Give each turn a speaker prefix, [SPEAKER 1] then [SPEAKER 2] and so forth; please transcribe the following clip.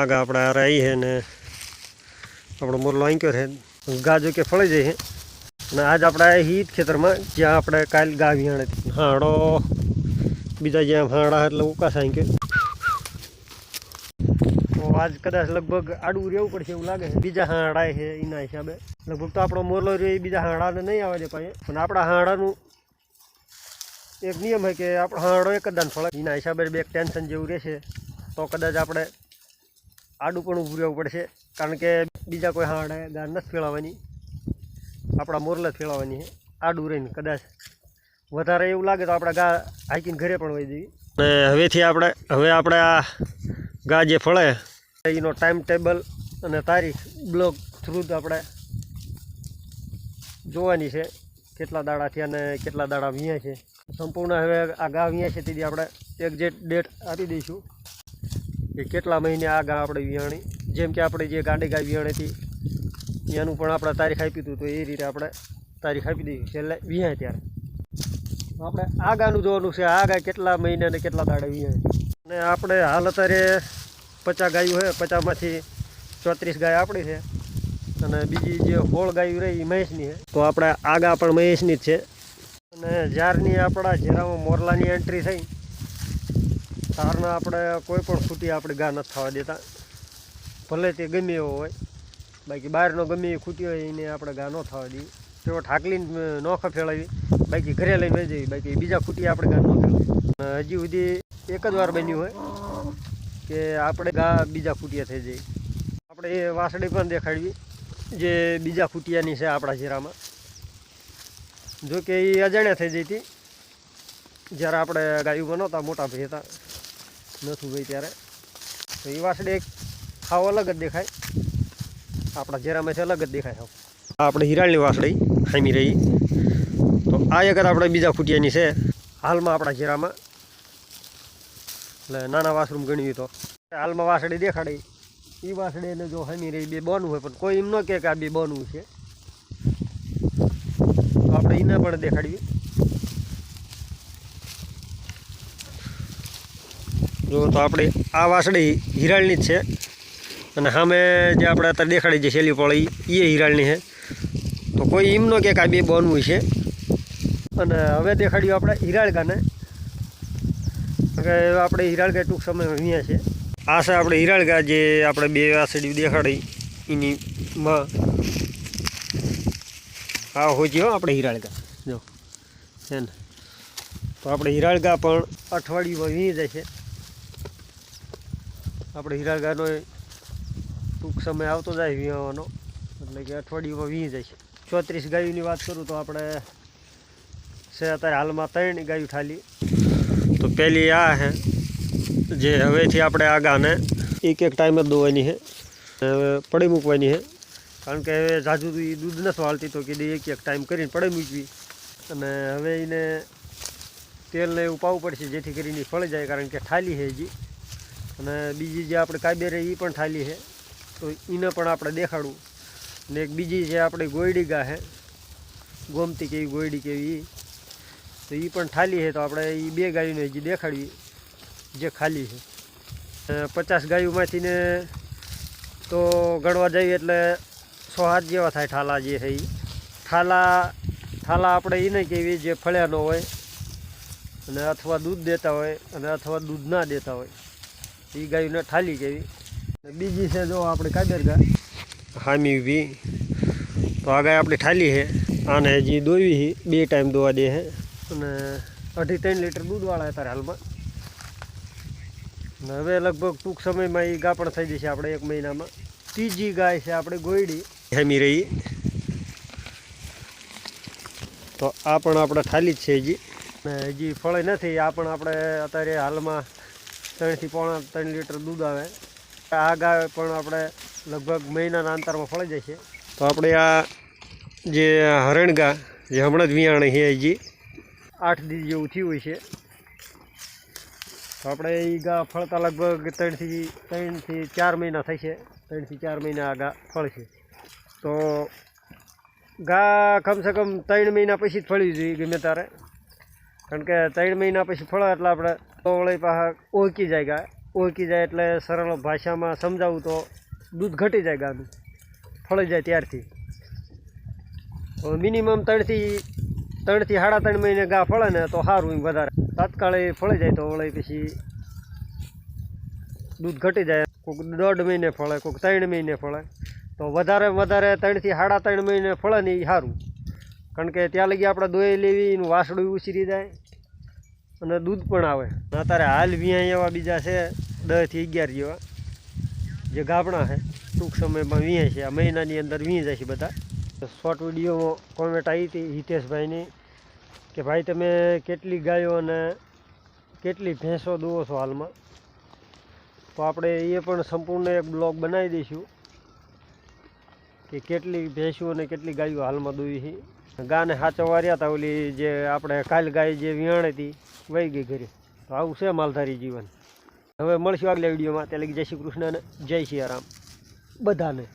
[SPEAKER 1] આગળ આપણે આ રહી છે ને આપણો મોરલો આંક્યો છે ગાજો કે ફળી જાય છે અને આજ આપણે હિત ખેતરમાં જ્યાં આપણે કાલ ગા વિહાણ હતી. હાડો. બીજા જ્યાં ભાંડા એટલે ઉકાસ આંક્યો. તો આજ કદાચ લગભગ આડું રહેવું પડશે એવું લાગે છે. બીજા હાડા છે એના હિસાબે. લગભગ તો આપણો મોરલો રહ્યો એ બીજા હાડાને નહીં આવે છે પાસે પણ આપણા હાડાનું એક નિયમ છે કે આપણો હાડો એક જ દાન ફળે. એના હિસાબે બે ટેન્શન જેવું રહેશે. તો કદાચ આપણે આડું પણ ઊભું રહેવું પડશે કારણ કે બીજા કોઈ હાડે ગાર નથી ફેળવવાની. આપણા મોરલે ફેળવવાની છે. આડું રહીને કદાચ વધારે એવું લાગે તો આપણે ગા હાઈકીને ઘરે પણ વહી જઈએ અને હવેથી આપણે હવે આપણે આ ગા જે ફળે એનો ટાઈમ ટેબલ અને તારીખ બ્લોગ થ્રુ જ આપણે જોવાની છે કેટલા દાડા થયા અને કેટલા દાડા વ્યાં છે. સંપૂર્ણ હવે આ ગા વ્યાં છે તેથી આપણે એક્ઝેક્ટ ડેટ આપી દઈશું. કે કેટલા મહિને આ ગા આપણે વિયાણી જેમ કે આપણે જે ગાંડી ગાય વિયાણી હતી એનું પણ આપણે તારીખ આપી હતું, તો એ રીતે આપણે તારીખ આપી દઈશું છેલ્લે વિહાય ત્યારે. આપણે આ ગાનું જોવાનું છે, આ ગાય કેટલા મહિને અને કેટલા દાડે વિયાય અને આપણે હાલ અત્યારે પચાસ ગાયું હોય પચાસમાંથી ચોત્રીસ ગાય આપણી છે. અને બીજી જે હોળ ગાયું રહી એ મહેશની છે. તો આપણે આગા પણ મહેશની જ છે. અને જ્યારની આપણા જેરામાં મોરલાની એન્ટ્રી થઈ તારના આપણે કોઈ પણ ખૂટી આપણે ગા નથી થવા દેતા. ભલે તે ગમે એવો હોય. બાકી બહારનો ગમે એ ખૂટી હોય એને આપણે ગા ન થવા દઈએ. તેઓ ઠાકલીને નોખ ફેળવી બાકી ઘરે લઈને જઈએ. બાકી બીજા ખૂટી આપણે ગા ન ફેળવી હજી સુધી એક જ વાર બન્યું હોય કે આપણે ગા બીજા ખૂટિયા થઈ જઈએ. આપણે એ વાસળી પણ દેખાડવી જે બીજા ખૂટિયાની છે આપણા જીરામાં જો કે એ અજાણ્યા થઈ જઈ હતી. જ્યારે આપણે ગાયું બનાવતા મોટા ભાઈ હતા. નથું ભાઈ ત્યારે તો એ વાસળી એક ખાવ અલગ જ દેખાય. આપણા ઝેરામાંથી અલગ જ દેખાય સાવ આપણે હિરાળની વાસળી ખામી રહી. તો આ એક આપણે બીજા ખૂટિયાની છે. હાલમાં આપણા જીરામાં એટલે નાના વાસરૂમ ગણવી તો. હાલમાં વાસળી દેખાડી. એ વાસળી એને જો હમી રહી, બે બનવું હોય, પણ કોઈ એમ ન કહે કે આ બે બનવું છે. તો આપણે એને પણ દેખાડવી જો તો આપણે આ વાસળી હિરાળની જ છે. અને સામે જે આપણે અત્યારે દેખાડી છે શેલી પળી એ હિરાળની છે. તો કોઈ એમ ન કહે કે આ બે બનવું છે. અને હવે દેખાડ્યું આપણે હિરાળગાને કે આપણે હિરાળગા ટૂંક સમયમાં અહીંયા છે. આ છે આપણે હિરાળગા જે આપણે બે વાસળી દેખાડી, એની માં. આ હોય હો આપણે હિરાળગા જો, છે ને. તો આપણે હિરાળગા પણ અઠવાડિયું વી છે. આપણે હીરાગાનો ટૂંક સમય આવતો જાય વીણવાનો. એટલે કે અઠવાડિયુંમાં વીહી જાય છે. ચોત્રીસ ગાયોની વાત કરું તો આપણે છે અત્યારે હાલમાં ત્રણ ગાયું ઠાલી. તો પહેલી આ છે જે હવેથી આપણે આ ગાને એક એક ટાઈમ જ દોવાની છે હવે પડી મૂકવાની છે કારણ કે હવે જાજુ દૂધ નથી વાળતી તો કીધી એક એક ટાઈમ કરીને પડી મૂકવી. અને હવે એને તેલને એવું પાવું પડશે જેથી કરીને ફળી જાય, કારણ કે ઠાલી છે હજી. અને બીજી જે આપણે કાબેરી એ પણ ઠાલી છે, તો એને પણ આપણે દેખાડવું ને એક બીજી જે આપણે ગોયડી ગા છે, ગોમતી કેવી ગોયડી કેવી. તો એ પણ થાલી છે, તો આપણે એ બે ગાયોને હજી દેખાડવી જે ખાલી છે. પચાસ ગાયોમાંથી ને તો ગણવા જઈએ એટલે સો હાથ જેવા થાય ઠાલા જે છે એ ઠાલા ઠાલા આપણે એ નહીં કેવી જે ફળ્યાનો હોય, અને અથવા દૂધ દેતા હોય, અને અથવા દૂધ ના દેતા હોય. એ ગાયોને ઠાલી કેવી બીજી છે જો આપણે કાદર ગા હામી ઊભી તો આ ગાય આપણી ઠાલી છે. આને હજી દોવી છે. બે ટાઈમ દોવા દે છે. અને અઢી ત્રણ લીટર દૂધવાળા અત્યારે હાલમાં. હવે લગભગ ટૂંક સમયમાં એ ગાપણ થઈ જશે આપણે એક મહિનામાં. ત્રીજી ગાય છે આપણે ગોયડી. હેમી રહી. તો આ પણ આપણે ઠાલી જ છે હજી. ને હજી ફળે નથી. આ પણ આપણે અત્યારે હાલમાં ત્રણથી પોણા ત્રણ લીટર દૂધ આવે. આ ગાય પણ આપણે લગભગ મહિનાના અંતરમાં ફળી જાય છે. તો આપણે આ જે હરણગા જે હમણાં જ વિયાણ છે હજી આઠ દિવસ જેવું થયું હોય છે. તો આપણે એ ગા ફળતા લગભગ ત્રણથી ત્રણથી ચાર મહિના થશે ત્રણથી ચાર મહિના આ ગા ફળશે તો ગા કમસે કમ ત્રણ મહિના પછી જ ફળવી જોઈએ ગમે ત્યારે. કારણ કે ત્રણ મહિના પછી ફળે એટલે આપણે તોળે પાછા ઓળખી જાય ગા ઓળખી જાય એટલે સરળ ભાષામાં સમજાવું તો દૂધ ઘટી જાય ગાનું. ફળી જાય ત્યારથી. મિનિમમ ત્રણથી ત્રણથી સાડા ત્રણ મહિને ગા ફળે ને તો સારું એમ વધારે. તાત્કાળ ફળી જાય તો ઓળી પછી દૂધ ઘટી જાય. કોઈક દોઢ મહિને ફળે કોઈક ત્રણ મહિને ફળે. તો વધારે વધારે ત્રણથી સાડા ત્રણ મહિને ફળે ને એ સારું કારણ કે ત્યાં લગી આપણે દોઈ લેવી એનું વાસડું ઉછરી જાય. અને દૂધ પણ આવે. અત્યારે હાલ વિયા એવા બીજા છે દસથી અગિયાર જેવા. જે ગાબડા છે, ટૂંક સમયમાં વીએ છે. આ મહિનાની અંદર વી જાય છે બધા. શોર્ટ વિડીયોમાં કોમેન્ટ આવી હતી હિતેશભાઈની કે, ભાઈ, તમે કેટલી ગાયો અને કેટલી ભેંસો દોવો છો હાલમાં? તો આપણે એ પણ સંપૂર્ણ એક બ્લોગ બનાવી દઈશું. કે કેટલી ભેંસો અને કેટલી ગાયો હાલમાં દોવી છે. ગાને સાચવવા રહ્યા હતા ઓલી જે આપણે કાલ ગાય જે વિયાણી હતી, વહી ગઈ ઘરે. તો આવું છે માલધારી જીવન. હવે મળશું આગલા વિડીયોમાં. ત્યાં લગી જય શ્રી કૃષ્ણ અને જય સિયારામ બધાને.